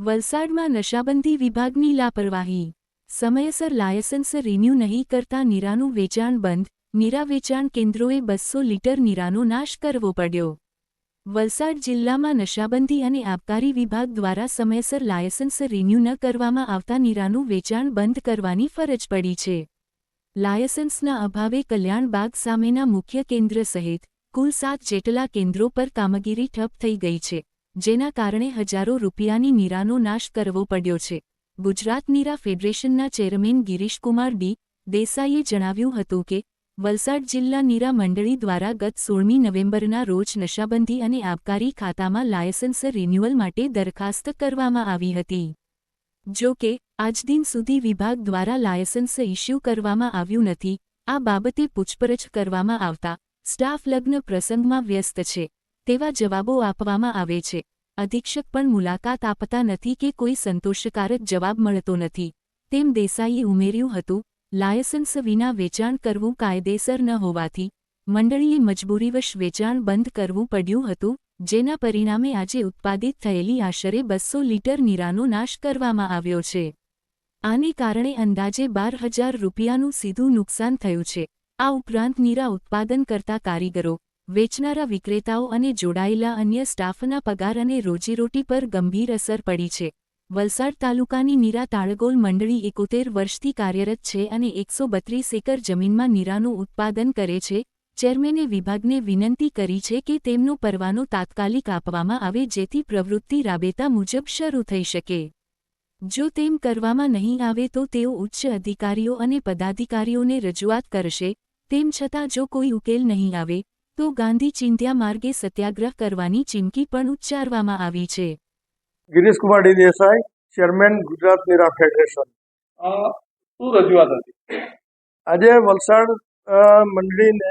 વલસાડમાં નશાબંધી વિભાગની લાપરવાહી. સમયસર લાયસન્સ રિન્યૂ નહીં કરતા નીરાનું વેચાણ બંધ. નીરા વેચાણ કેન્દ્રોએ બસો લીટર નીરાનો નાશ કરવો પડ્યો. વલસાડ જિલ્લામાં નશાબંધી અને આબકારી વિભાગ દ્વારા સમયસર લાયસન્સ રિન્યૂ ન કરવામાં આવતા નીરાનું વેચાણ બંધ કરવાની ફરજ પડી છે. લાયસન્સના અભાવે કલ્યાણબાગ સામેના મુખ્ય કેન્દ્ર સહિત કુલ સાત જેટલા કેન્દ્રો પર કામગીરી ઠપ થઈ ગઈ છે, જેના કારણે હજારો રૂપિયાની નીરાનો નાશ કરવો પડ્યો છે. ગુજરાત નીરા ફેડરેશનના ચેરમેન ગિરીશકુમાર ડી દેસાઈએ જણાવ્યું હતું કે, વલસાડ જિલ્લા નીરા મંડળી દ્વારા ગત સોળમી નવેમ્બરના રોજ નશાબંધી અને આબકારી ખાતામાં લાયસન્સ રિન્યુઅલ માટે દરખાસ્ત કરવામાં આવી હતી. જો કે આજદિન સુધી વિભાગ દ્વારા લાયસન્સ ઇસ્યુ કરવામાં આવ્યું નથી, આ બાબતે પૂછપરછ કરવામાં આવતા સ્ટાફ લગ્ન પ્રસંગમાં વ્યસ્ત છે. તેવા જવાબો આપવામાં આવે છે. અધિક્ષક પણ મુલાકાત આપતા નથી કે કોઈ સંતોષકારક જવાબ મળતો નથી. તેમ દેસાઈએ ઉમેર્યું હતું, લાયસન્સ વિના વેચાણ કરવું કાયદેસર ન હોવાથી મંડળીએ મજબૂરીવશ વેચાણ બંધ કરવું પડ્યું હતું, જેના પરિણામે આજે ઉત્પાદિત થયેલી આશરે બસો લીટર નીરાનો નાશ કરવામાં આવ્યો છે. આને કારણે અંદાજે બાર હજાર રૂપિયાનું સીધું નુકસાન થયું છે. આ ઉપરાંત નીરા ઉત્પાદન કરતા કારીગરો, વેચનારા વિક્રેતાઓ અને જોડાયેલા અન્ય સ્ટાફના પગાર અને રોજીરોટી પર ગંભીર અસર પડી છે. વલસાડ તાલુકાની નીરા તાળગોલ મંડળી એકોતેર વર્ષથી કાર્યરત છે અને એકસો બત્રીસ એકર જમીનમાં નીરાનું ઉત્પાદન કરે છે. ચેરમેને વિભાગને વિનંતી કરી છે કે તેમનો પરવાનો તાત્કાલિક આપવામાં આવે જેથી પ્રવૃત્તિ રાબેતા મુજબ શરૂ થઈ શકે. જો તેમ કરવામાં નહીં આવે તો તેઓ ઉચ્ચ અધિકારીઓ અને પદાધિકારીઓને રજૂઆત કરશે. તેમ છતાં જો કોઈ ઉકેલ નહીં આવે તો ગાંધી ચિંધ્યા માર્ગે સત્યાગ્રહ કરવાની ચીમકી પણ ઉચ્ચારવામાં આવી છે. Girish Kumar D Desai chairman Gujarat Nira federation. શું રજૂઆત હતી? આજે વલસાડ અ, મંડળીને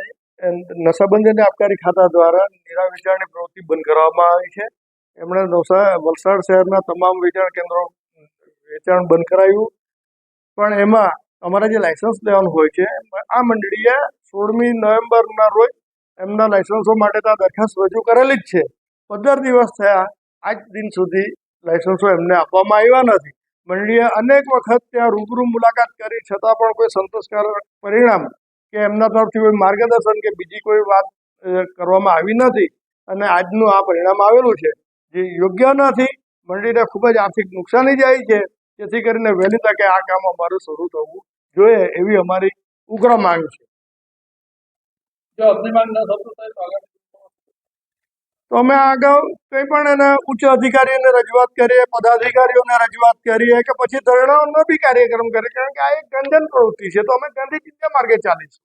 નશાબંધી અને આબકારી ખાતા દ્વારા નિરા વેચાણની પ્રવૃત્તિ બંધ કરવામાં આવી છે. એમણે નવસા વલસાડ શહેરના તમામ વેચાણ કેન્દ્રો વેચાણ બંધ કરાયું. પણ એમાં અમારે જે લાયસન્સ લેવાનું હોય છે, આ મંડળીએ સોળમી નવેમ્બરના રોજ એમના લાયસન્સો માટે તો દરખાસ્ત રજૂ કરેલી જ છે. પંદર દિવસ થયા, આજ દિન સુધી લાયસન્સો એમને આપવામાં આવ્યા નથી. મંડળીએ અનેક વખત ત્યાં રૂબરૂ મુલાકાત કરી, છતાં પણ કોઈ સંતોષકારક પરિણામ કે એમના તરફથી કોઈ માર્ગદર્શન કે બીજી કોઈ વાત કરવામાં આવી નથી. અને આજનું આ પરિણામ આવેલું છે. જે યોગ્ય નથી, મંડળીને ખૂબ જ આર્થિક નુકસાની જાય છે. જેથી કરીને વહેલી તકે આ કામ અમારું શરૂ થવું જોઈએ એવી અમારી ઉગ્ર માંગ છે. જો આપની માંગ ન થતું થાય તો તો અમે આગળ કંઈ પણ એને ઉચ્ચ અધિકારીઓને રજૂઆત કરીએ પદાધિકારીઓને રજૂઆત કરીએ કે પછી ધરણાઓનો બી કાર્યક્રમ કરીએ કારણ કે આ એક ગંજન પ્રવૃત્તિ છે. તો અમે ગાંધી ચિંતા માર્ગે ચાલીશું.